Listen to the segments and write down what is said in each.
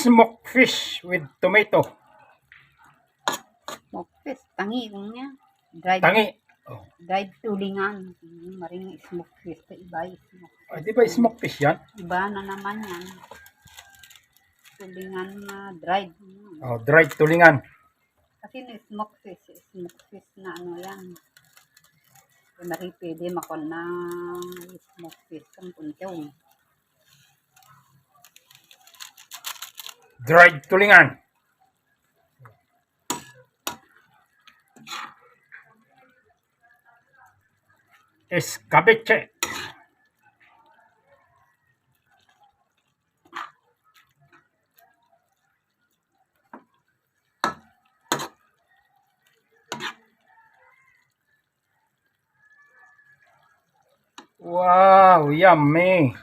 smoked fish with tomato. Smokfish, tangi kung niya. Dried, Tangi. Oh. dried tulingan. Hmm, Maring smokfish, ta iba yung smokfish. Ah, di ba smoked fish yan? Iba na naman yan. Tulingan na dried. Oh, dried tulingan. Kasi na smokfish, smokfish na ano yan. Mari pwede makon na smokfish kang kuntyong. Dried tulingan. Escabeche. Wow, yummy.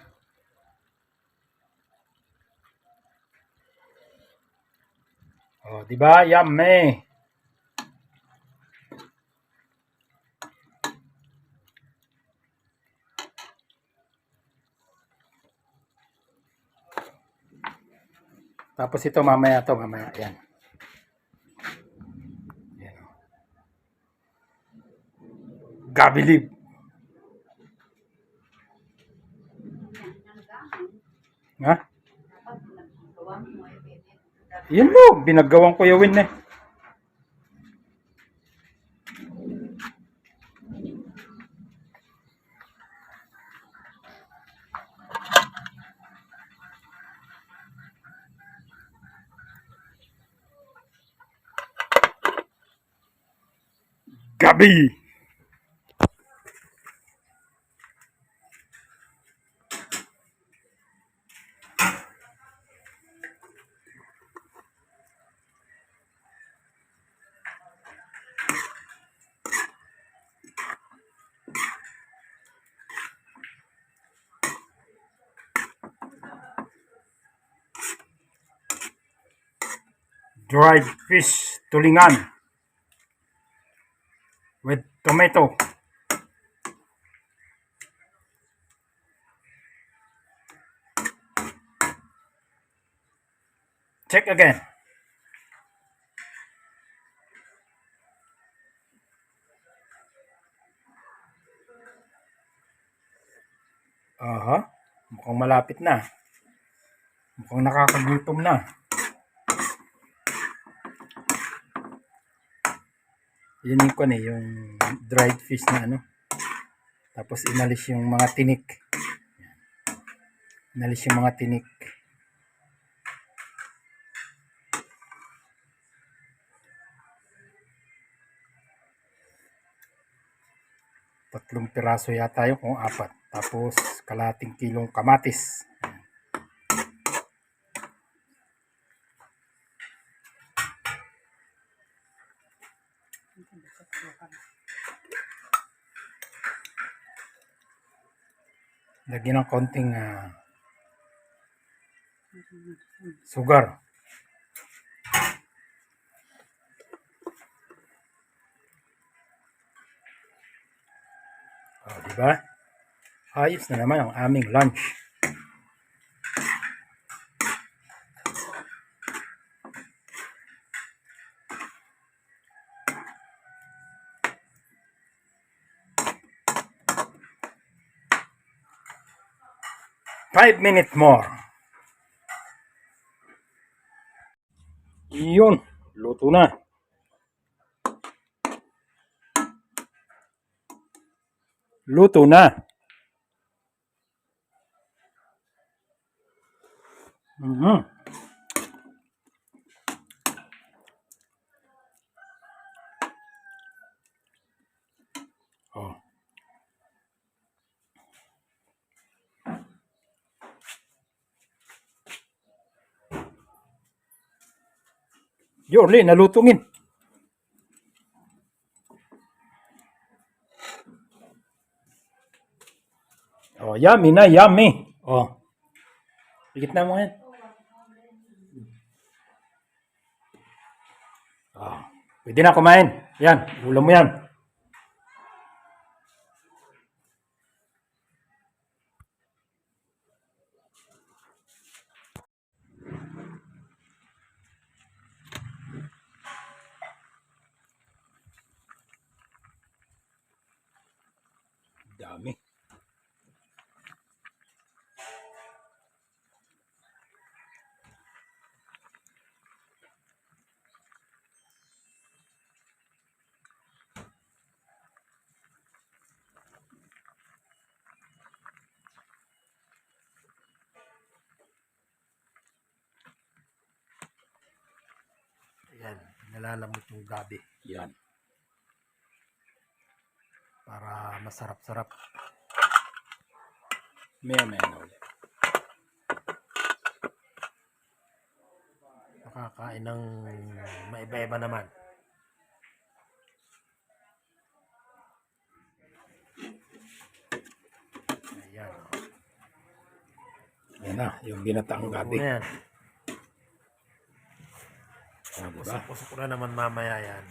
Oh, di ba? Yummy. Tapos ito mamaya to, mamaya. Yan. Yan. oh. Gabi leaf. Yan mo, binagawan ko yawin eh. Gabi! Dried fish tulingan with tomato. Check again. Aha, mukhang malapit na. Mukhang nakakagutom na. Yun yung kwan eh, yung dried fish na ano. Tapos inalis yung mga tinik. Inalis yung mga tinik. Tatlong piraso yata yun kung apat. Tapos kalating kilong kamatis. Lagyan ng konting ah, sugar. Oh, di ba? Ayos na naman ang aming lunch. Five minutes more. Yun, luto na. Luto na. Mhm. Yorli, nalutungin. Oh, yummy na, yummy. Oh. Higit na mo yan. Oh. Pwede na kumain. Yan, ulam mo yan. Dami. Yan, nalalamot yung gabi Yan. Para masarap-sarap. Maya maya na ulit. Makakain ng maiba-iba naman. Ayan. Yan na, yung binataang gabi. Ayan. Ah, diba? Usok-usok na naman mamaya yan.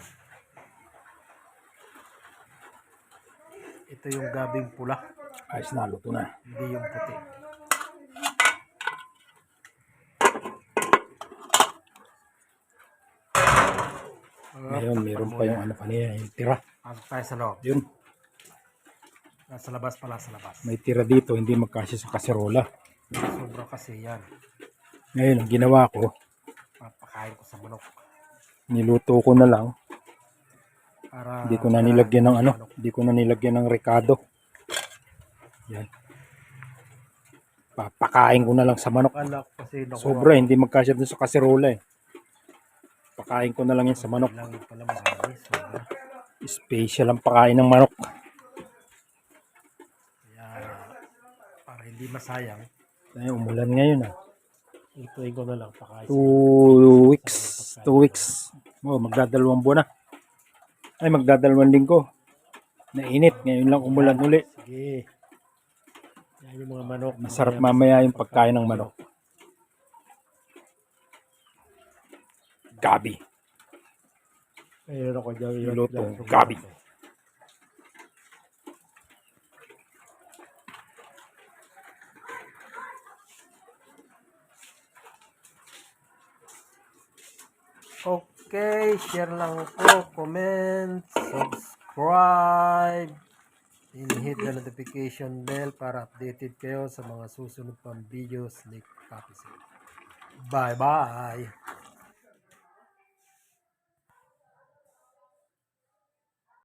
Ito yung gabing pula, Ayos na, luto na. hindi yung puti. Ngayon, meron pa yung ano kanina, yung tira. Pasok tayo sa loob. Yun, Nasa labas pala sa labas. may tira dito, hindi magkasya sa kaserola. Sobra kasi yan. Ngayon, ang ginawa ko, Papakain ko sa manok. niluto ko na lang. Para Hindi ko na nilagyan ng ano, hindi ko na nilagyan ng rekado. Yan. Papakain ko na lang sa manok. Sobra, hindi magkasya dun sa kaserola eh. Pakain ko na lang yan sa manok. Special ang pakain ng manok. Para hindi masayang, Ay, umulan ngayon ah. ituin ko na lang pakain. Two weeks. Two weeks. Oh, magdadalawang buwan na. Ay, magdadalawang linggo. Nainit. Ngayon lang umulan uli. Sige. Yan yung mga manok. Masarap mamaya yung pagkain ng manok. Gabi. Mayroon ako dyan. yung- Lutong gabi. Okay, share lang po, comment, subscribe, and hit the notification bell para updated kayo sa mga susunod pang videos ni Papi Bye bye!